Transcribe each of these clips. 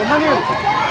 おはよう。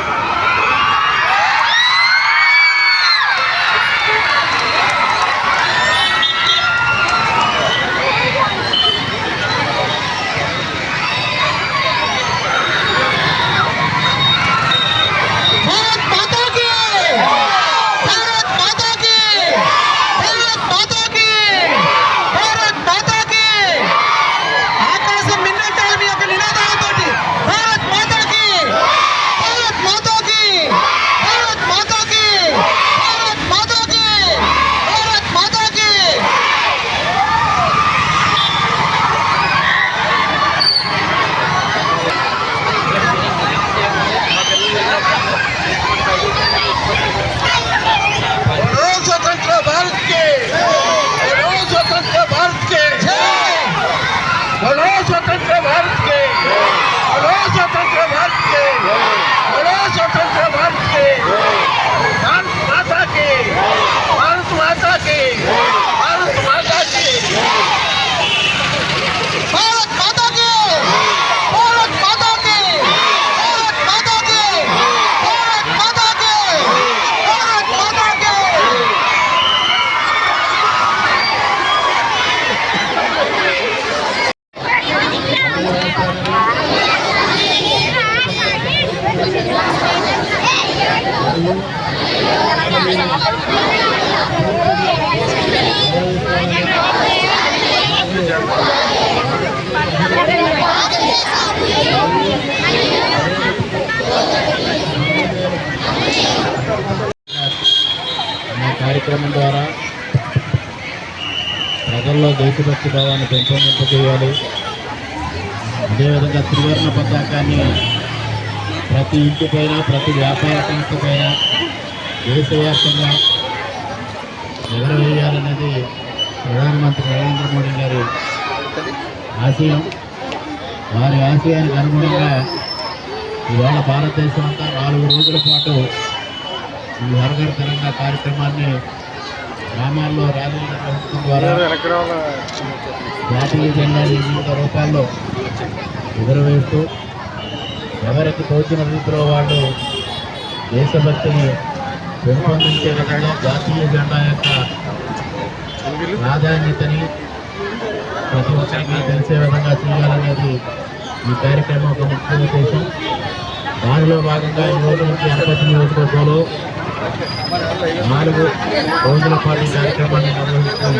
కార్యక్రమం ద్వారా ప్రజల్లో దేశభక్తి భావాన్ని పెంపొందింపజేయాలి. అదేవిధంగా త్రివర్ణ పతాకాన్ని ప్రతి ఇంటిపైన ప్రతి వ్యాపార సంస్థపైన దేశవ్యాప్తంగా ఎగరవేయాలనేది ప్రధానమంత్రి నరేంద్ర మోడీ గారి ఆశయం. వారి ఆశయానికి అనుగుణంగా ఇవాళ భారతదేశం అంతా నాలుగు రోజుల పాటు ఈ హరఘర్ తెలంగాణ కార్యక్రమాన్ని గ్రామాల్లో ర్యాలీలు నిర్వహించడం ద్వారా జాతీయ జెండాలు వివిధ రూపాల్లో ఎగురవేస్తూ ఎవరికి తోచిన రీతిలో వాళ్ళు దేశభక్తిని పెంపొందించే విధంగా జాతీయ జెండా యొక్క ప్రాధాన్యతని ప్రతి ఒక్కరికి తెలిసే విధంగా చేయాలనేది ఈ కార్యక్రమం ఒక ముఖ్య ఉద్దేశం. దానిలో భాగంగా ఈ రోజు నుంచి అనపతి నియోజకవర్గంలో నాలుగు రోజుల పాటు కార్యక్రమాన్ని నిర్వహించడం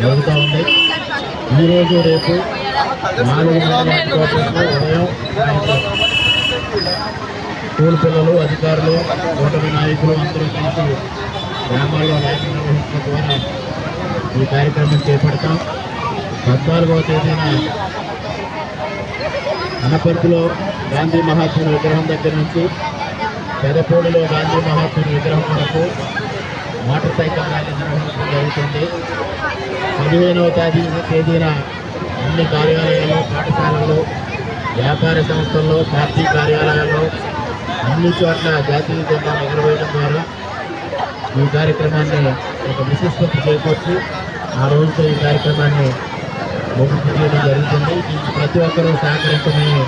జరుగుతూ ఉంది. ఈరోజు రేపు నాలుగు ఉదయం స్కూల్ పిల్లలు అధికారులు ఓటమి నాయకులు అందరూ కలిసి గ్రామాల్లో ర్యాలీ నిర్వహించడం ద్వారా ఈ కార్యక్రమం చేపడతాం. పద్నాలుగవ తేదీన అనపర్తిలో గాంధీ మహాత్ముల విగ్రహం దగ్గర నుంచి పెదపూడిలో గాంధీ మహాత్ముని విగ్రహం వరకు మోటార్ సైకిల్ ర్యాలీ నిర్వహించడం జరుగుతుంది. పదిహేనవ తేదీ తేదీన అన్ని కార్యాలయాల్లో పాఠశాలల్లో వ్యాపార సంస్థల్లో పార్టీ కార్యాలయాల్లో అన్ని చోట్ల జాతీయ జెండా ఎగరవేయడం ద్వారా ఈ కార్యక్రమాన్ని ఒక విశిష్టత చేకూర్చి ఆ రోజుతో ఈ కార్యక్రమాన్ని ముగింపు చేయడం జరుగుతుంది. దీనికి ప్రతి ఒక్కరూ సహకరించమని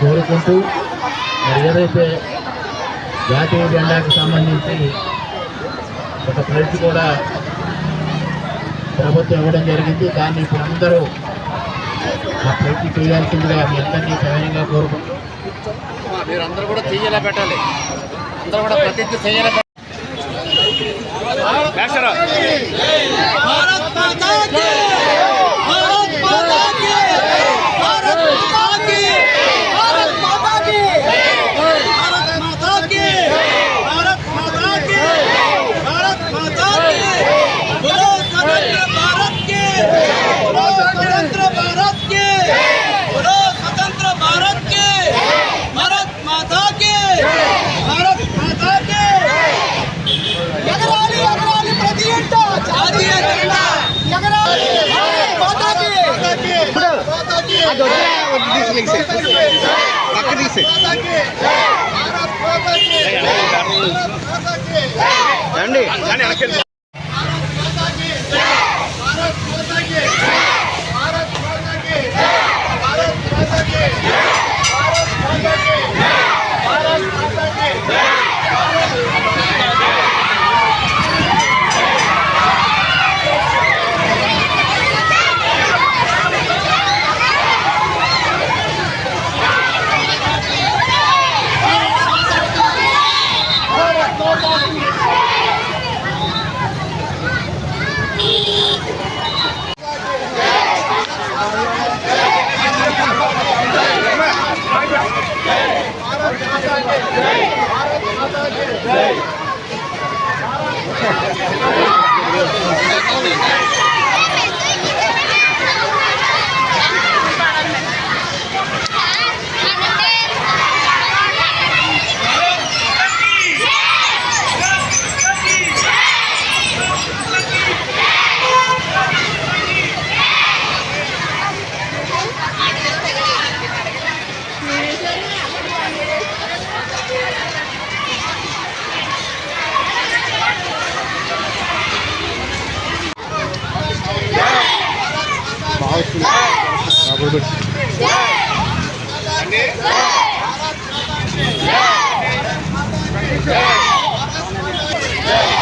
కోరుకుంటూ మరి ఏదైతే జాతీయ జెండాకు సంబంధించి ఒక ప్రైజ్ కూడా ప్రభుత్వం ఇవ్వడం జరిగింది. దాన్ని ఇప్పుడు అందరూ ఆ ప్రైజ్ చేయాల్సిందిగా మీ అందరినీ సహాయంగా కోరుకుంటూ మీరందరూ కూడా చెయ్యేలా పెట్టాలి. అందరూ కూడా ప్రతిజ్ఞ చెయ్యేలా తీసే రండి. Yeah.